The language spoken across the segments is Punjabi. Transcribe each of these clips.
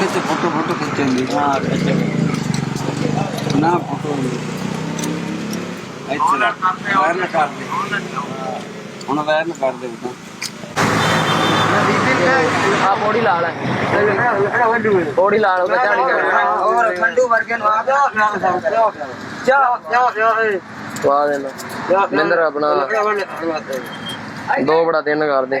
ਖਿੱਚ ਫੋਟੋ ਫੋਟੋ ਖਿੱਚਣ ਦੀ ਹਾਂ ਅੱਛਾ ਨਾ ਫੋਟੋ ਇੱਥੇ ਰੱਖ ਵਾਇਰ ਨਾ ਕਰ ਦੇ। ਹੁਣ ਵਾਇਰ ਨਾ ਕਰ ਦੇ ਬਤਾ ਆ ਪੌੜੀ ਲਾ ਲੈ ਪੌੜੀ ਲਾ ਲਓ ਝਾੜੀ ਕਰ ਹੋਰ ਖੰਡੂ ਵਰਗੇ ਨੂੰ ਆ ਗਿਆ ਚਾ ਚਾ ਚਾ ਪਾ ਦੇਣਾ ਨਿੰਦਰ ਆਪਣਾ ਦੋ ਬੜਾ ਤਿੰਨ ਕਰ ਦੇ।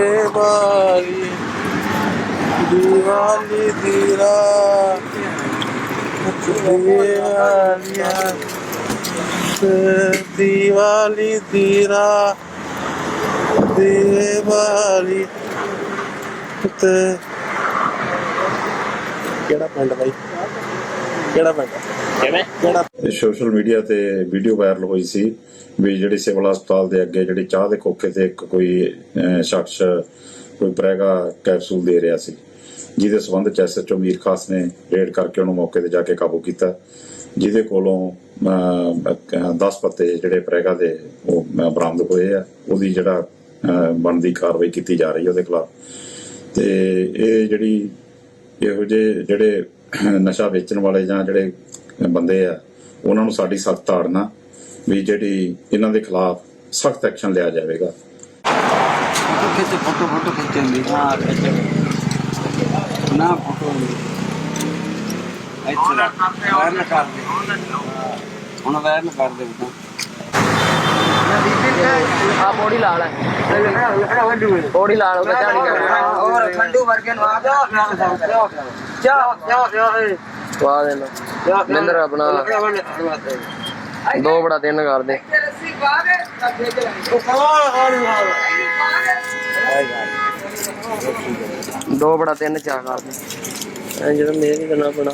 ਬਾਰੀ ਦੀਵਾਲੀ ਦੀਰਾ ਦੀਵਾਲੀ ਦੀਰਾ ਦੀਵਾਲੀ ਤੇ ਕਿਹੜਾ ਪਿੰਡ ਬਾਈ? ਕਿਹੜਾ ਪਿੰਡ? ਕਿਵੇਂ? ਕਿਹੜਾ? ਸੋਸ਼ਲ ਮੀਡੀਆ ਤੇ ਵੀਡੀਓ ਵਾਇਰਲ ਹੋਈ ਸੀ ਵੀ ਜਿਹੜੀ ਸਿਵਲ ਹਸਪਤਾਲ ਦੇ ਅੱਗੇ ਜਿਹੜੀ ਚਾਹ ਦੇ ਖੋਖੇ ਤੇ ਇੱਕ ਕੋਈ ਸ਼ਖਸ ਕੋਈ ਪ੍ਰੈਗਾ ਕੈਪਸੂਲ ਦੇ ਰਿਹਾ ਸੀ, ਜਿਹਦੇ ਸਬੰਧ ਚ ਐਸਐਚਓ ਮੀਰ ਖਾਸ ਨੇ ਰੇਡ ਕਰਕੇ ਉਹਨੂੰ ਮੌਕੇ ਤੇ ਜਾ ਕੇ ਕਾਬੂ ਕੀਤਾ। ਜਿਹਦੇ ਕੋਲੋਂ 10 ਪੱਤੇ ਜਿਹੜੇ ਪ੍ਰੈਗਾ ਦੇ, ਉਹ ਬਰਾਮਦ ਹੋਏ ਆ। ਉਹਦੀ ਜਿਹੜਾ ਬਣਦੀ ਕਾਰਵਾਈ ਕੀਤੀ ਜਾ ਰਹੀ ਹੈ ਉਹਦੇ ਖਿਲਾਫ। ਤੇ ਇਹ ਜਿਹੜੀ ਇਹੋ ਜਿਹੇ ਜਿਹੜੇ ਨਸ਼ਾ ਵੇਚਣ ਵਾਲੇ ਜਾਂ ਜਿਹੜੇ ਬੰਦੇ ਆ, ਉਹਨਾਂ ਨੂੰ ਸਾਡੀ ਸਖਤ ਤਾੜਨਾ ਵੀ ਜਿਹੜੀ ਇਹਨਾਂ ਦੇ ਖਿਲਾਫ ਸਖਤ ਐਕਸ਼ਨ ਲਿਆ ਜਾਵੇਗਾ। ਖਿੱਚ ਫੋਟੋ ਫੋਟੋ ਖਿੱਚਣ ਦੀ हाँ अच्छा ਨਾ ਫੋਟੋ ਇੱਥੇ ਰੱਖ ਵਾਇਰ ਨਾ ਕਰ ਦੇ ਹੁਣ ਵਾਇਰ ਨਾ ਕਰ ਦੇ ਬਤਾ ਆ ਪੌੜੀ ਲਾ ਲੈ ਪੌੜੀ ਲਾ ਲਓ ਝਾੜੀ ਕਰ ਹੋਰ ਖੰਡੂ ਵਰਗੇ ਨੂੰ ਆ ਗਿਆ ਚਾ ਚਾ ਚਾ ਪਾ ਦੇਣਾ ਨਿੰਦਰ ਆਪਣਾ ਦੋ ਬੜਾ ਦੋ ਬੜਾ ਤਿੰਨ ਚਾਰ ਕਰ ਦੇ ਐ ਜਿਹੜਾ ਮੇਰੇ ਨਹੀਂ ਕਰਨਾ ਪਣਾ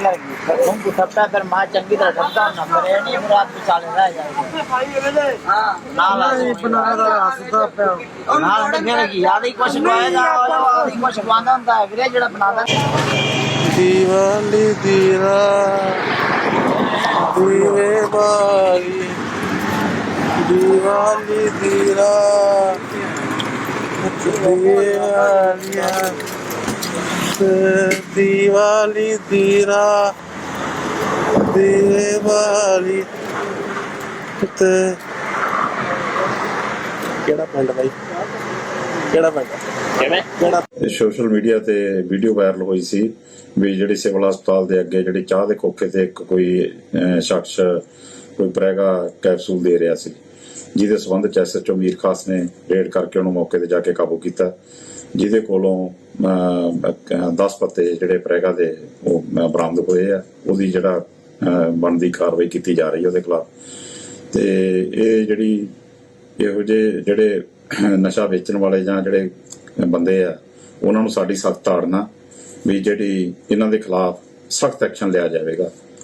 लगी तुमको सबटा कर माँ चंगी तरह सबटा ना करे नहीं मुराद भी चाले रह जाएगा नाल नाल फिर की याद ही कुछ आएगा याद ही कुछ आंदा ਹੁੰਦਾ ਹੈ ਵੀਰੇ ਜਿਹੜਾ ਬਣਾਦਾ ਦੀਵਾਲੀ ਦੀਰਾ ਦੀਵੇ ਬਾਰੀ ਦੀਵਾਲੀ ਦੀਰਾ ਦੀਵਾਲੀਆ ਦੀਵਾਲੀ ਦੀਰਾ ਦੀਵੇ ਬਾਰੀ ਤੇ ਕਿਹੜਾ ਪਿੰਡ ਬਾਈ? ਕਿਹੜਾ ਪਿੰਡ? ਕਿਵੇਂ? ਕਿਹੜਾ? ਸੋਸ਼ਲ ਮੀਡੀਆ ਤੇ ਵੀਡੀਓ ਵਾਇਰਲ ਹੋਈ ਸੀ ਵੀ ਜਿਹੜੀ ਸਿਵਲ ਹਸਪਤਾਲ ਦੇ ਅੱਗੇ ਜਿਹੜੀ ਚਾਹ ਦੇ ਖੋਖੇ ਤੇ ਇੱਕ ਕੋਈ ਸ਼ਖਸ ਕੋਈ ਪ੍ਰੈਗਾ ਕੈਪਸੂਲ ਦੇ ਰਿਹਾ ਸੀ। ਜਿਹਦੇ ਸਬੰਧ ਚ ਐਸਐਚਓ ਮੀਰ ਖਾਸ ਨੇ ਰੇਡ ਕਰਕੇ ਉਹਨੂੰ ਮੌਕੇ ਤੇ ਜਾ ਕੇ ਕਾਬੂ ਕੀਤਾ। ਜਿਹਦੇ ਕੋਲੋਂ 10 ਪੱਤੇ ਜਿਹੜੇ ਪ੍ਰੈਗਾ ਦੇ ਉਹ ਬਰਾਮਦ ਹੋਏ ਆ, ਉਹਦੀ ਜਿਹੜਾ ਬਣਦੀ ਕਾਰਵਾਈ ਕੀਤੀ ਜਾ ਰਹੀ ਹੈ ਉਹਦੇ ਖਿਲਾਫ। ਤੇ ਇਹ ਜਿਹੜੀ ਇਹੋ ਜਿਹੇ ਜਿਹੜੇ ਨਸ਼ਾ ਵੇਚਣ ਵਾਲੇ ਜਾਂ ਜਿਹੜੇ ਬੰਦੇ ਆ, ਉਹਨਾਂ ਨੂੰ ਸਾਡੀ ਸਖਤ ਤਾੜਨਾ ਵੀ ਜਿਹੜੀ ਇਹਨਾਂ ਦੇ ਖਿਲਾਫ ਸਖਤ ਐਕਸ਼ਨ ਲਿਆ ਜਾਵੇਗਾ।